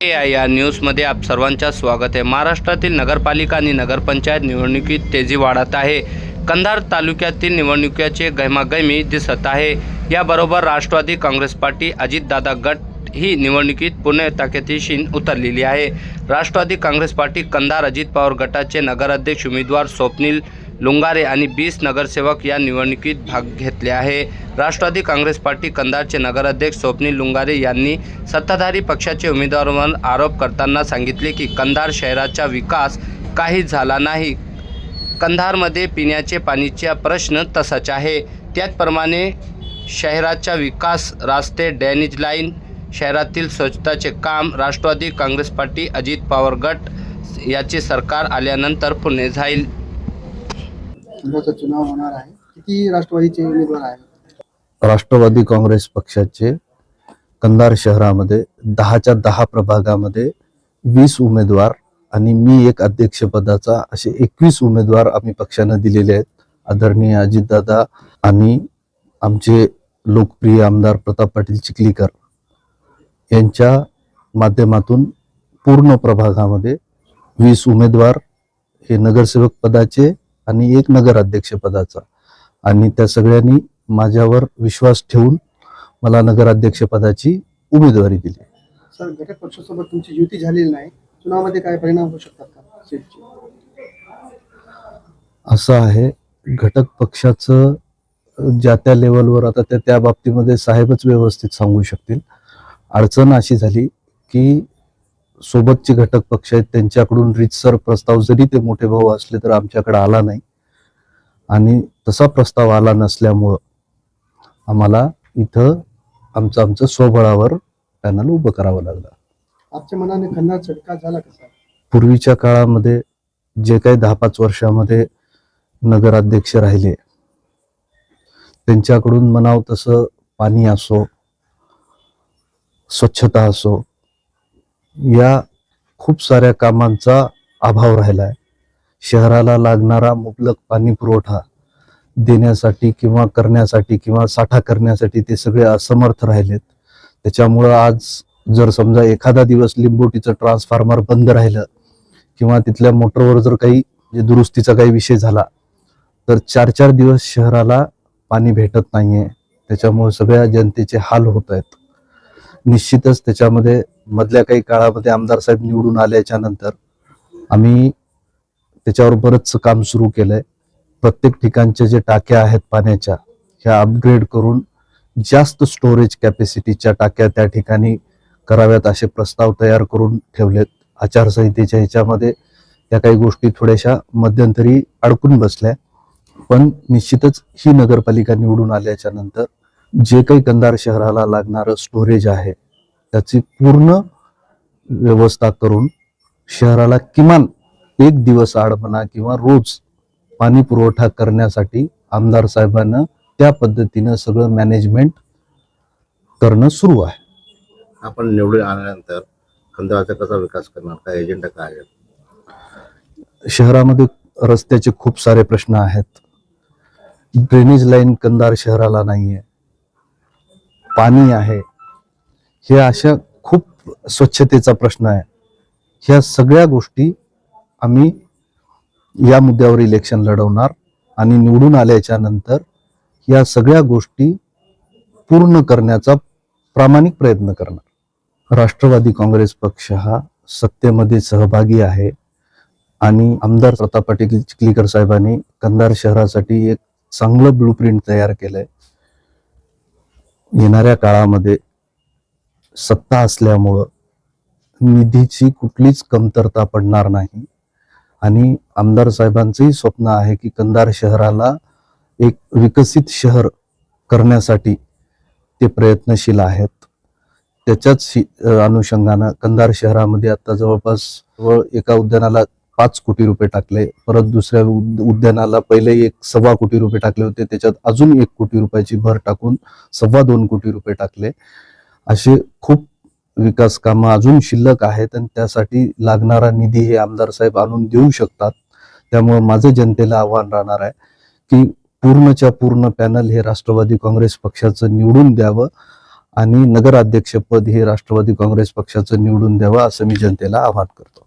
ए I या न्यूजमध्ये आप सर्वांचं स्वागत आहे. महाराष्ट्रातील नगरपालिका आणि नगरपंचायत निवडणुकीत तेजी वाढत आहे. कंधार तालुक्यातील निवडणुकीचे गैमागैमी दिसत आहे. याबरोबर राष्ट्रवादी काँग्रेस पार्टी अजितदादा गट ही निवडणुकीत पुणे ताकदीशी उतरलेली आहे. राष्ट्रवादी काँग्रेस पार्टी कंधार अजित पवार गटाचे नगराध्यक्ष उमेदवार स्वप्नील लुंगारे आणि बीस नगरसेवक या निवडणुकीत भाग घेतले आहे. राष्ट्रवादी काँग्रेस पार्टी कंधारचे नगराध्यक्ष स्वप्नील लुंगारे यांनी सत्ताधारी पक्षाचे उमेदवारांवर आरोप करताना सांगितले की कंधार शहराचा विकास काही झाला नाही. कंधारमध्ये पिण्याचे पाणीचा प्रश्न तसाच आहे. त्याचप्रमाणे शहराचा विकास रस्ते ड्रेनेज लाईन शहरातील स्वच्छताचे काम राष्ट्रवादी काँग्रेस पार्टी अजित पवार गट याचे सरकार आल्यानंतर पुणे जाईल. संघाचा चुनाव होणार आहे. किती राष्ट्रवादीचे उमेदवार आहेत? राष्ट्रवादी काँग्रेस पक्षाचे कंधार शहरामध्ये दहाच्या दहा प्रभागामध्ये वीस उमेदवार आणि मी एक अध्यक्षपदाचा असे एकवीस उमेदवार आम्ही पक्षानं दिलेले आहेत. आदरणीय अजितदादा आणि आमचे लोकप्रिय आमदार प्रताप पाटील चिखलीकर यांच्या माध्यमातून पूर्ण प्रभागामध्ये वीस उमेदवार हे नगरसेवक पदाचे आणि एक नगराध्यक्ष पदाचा. आणि त्या सगळ्यांनी माझ्यावर विश्वास ठेवून मला नगराध्यक्ष पदाची उमेदवारी दिली. सर घटक पक्षासोबत तुमची युती झालेली नाही. चुनावामध्ये काय परिणाम होऊ शकतात का? सीटचे असं आहे घटक पक्षाचं ज्या त्या लेवलवर आता त्या त्या बाबतीमध्ये साहेबच व्यवस्थित सांगू शकतील. अडचण अशी झाली की सोबतचे घटक पक्ष आहेत त्यांच्याकडून रितसर प्रस्ताव जरी ते मोठे भाऊ असले तर आमच्याकडे आला नाही. आणि तसा प्रस्ताव आला नसल्यामुळं आम्हाला इथं आमचं आमचं स्वबळावर पॅनल उभं करावं लागलं. आजच्या मनाने खन्नार चटका झाला कसा पूर्वीच्या काळामध्ये जे काही दहा पाच वर्षामध्ये नगराध्यक्ष राहिले त्यांच्याकडून म्हणावं तसं पाणी असो स्वच्छता असो या खूप साऱ्या कामांचा अभाव राहिला आहे शहराला लागणारा मुबलक पाणी पुरवठा देण्यासाठी किंवा करण्यासाठी किंवा साठा करण्यासाठी ते सगळे असमर्थ राहिलेत. त्याच्यामुळं आज जर समजा एखादा दिवस लिंबोटीचं ट्रान्सफॉर्मर बंद राहिलं किंवा तिथल्या मोटरवर जर काही जे दुरुस्तीचा काही विषय झाला तर चार चार दिवस शहराला पाणी भेटत नाहीये. त्याच्यामुळे सगळ्या जनतेचे हाल होत आहेत. निश्चितच त्याच्यामध्ये मधल्या काही काळामध्ये आमदार साहेब निवडून आल्याच्यानंतर आम्ही त्याच्यावर बरंचसं काम सुरू केलंय. प्रत्येक ठिकाणच्या जे टाक्या आहेत पाण्याच्या ह्या अपग्रेड करून जास्त स्टोरेज कॅपॅसिटीच्या टाक्या त्या ठिकाणी कराव्यात असे प्रस्ताव तयार करून ठेवलेत. आचारसंहितेच्या ह्याच्यामध्ये त्या काही गोष्टी थोड्याशा मध्यंतरी अडकून बसल्या. पण निश्चितच ही नगरपालिका निवडून आल्याच्यानंतर जे काही कंधार शहराला लागणारं स्टोरेज आहे त्याची पूर्ण व्यवस्था करून शहराला किमान एक दिवस आड म्हणा किंवा रोज पाणी पुरवठा करण्यासाठी आमदार साहेबांना त्या पद्धतीनं सगळं मॅनेजमेंट करणं सुरू आहे. आपण निवडून आल्यानंतर खंडाळाचा कसा विकास करणार? काय एजेंडा काय आहे? शहरामध्ये रस्त्याचे खूप सारे प्रश्न आहेत. ड्रेनेज लाईन कंधार शहराला नाहीये. पाणी आहे. हे अशा खूप स्वच्छतेचा प्रश्न आहे. ह्या सगळ्या गोष्टी आम्ही या मुद्द्यावर इलेक्शन लढवणार आणि निवडून आल्याच्यानंतर या सगळ्या गोष्टी पूर्ण करण्याचा प्रामाणिक प्रयत्न करणार. राष्ट्रवादी काँग्रेस पक्ष हा सत्तेमध्ये सहभागी आहे आणि आमदार प्रताप पाटील चिखलीकर साहेबांनी कंधार शहरासाठी एक चांगलं ब्लूप्रिंट तयार केलंय. येणाऱ्या काळामध्ये सत्ता असल्यामुळं निधीची कुठलीच कमतरता पडणार नाही. आणि आमदार साहेबांचंही स्वप्न आहे की कंधार शहराला एक विकसित शहर करण्यासाठी ते प्रयत्नशील आहेत. त्याच्याच अनुषंगानं कंधार शहरामध्ये आता जवळपास जवळ एका उद्यानाला पाच कोटी रुपये टाकले परत दुसऱ्या उद्यानाला पहिले एक सव्वा कोटी रुपये टाकले होते त्याच्यात अजून एक कोटी रुपयाची भर टाकून सव्वा दोन कोटी रुपये टाकले. असे खूप विकास कामं अजून शिल्लक आहेत आणि त्यासाठी लागणारा निधी हे आमदार साहेब आणून देऊ शकतात. त्यामुळे माझं जनतेला आव्हान राहणार आहे की पूर्णच्या पूर्ण पॅनल हे राष्ट्रवादी काँग्रेस पक्षाचं निवडून द्यावं आणि नगराध्यक्षपद हे राष्ट्रवादी काँग्रेस पक्षाचं निवडून द्यावं असं मी जनतेला आवाहन करतो.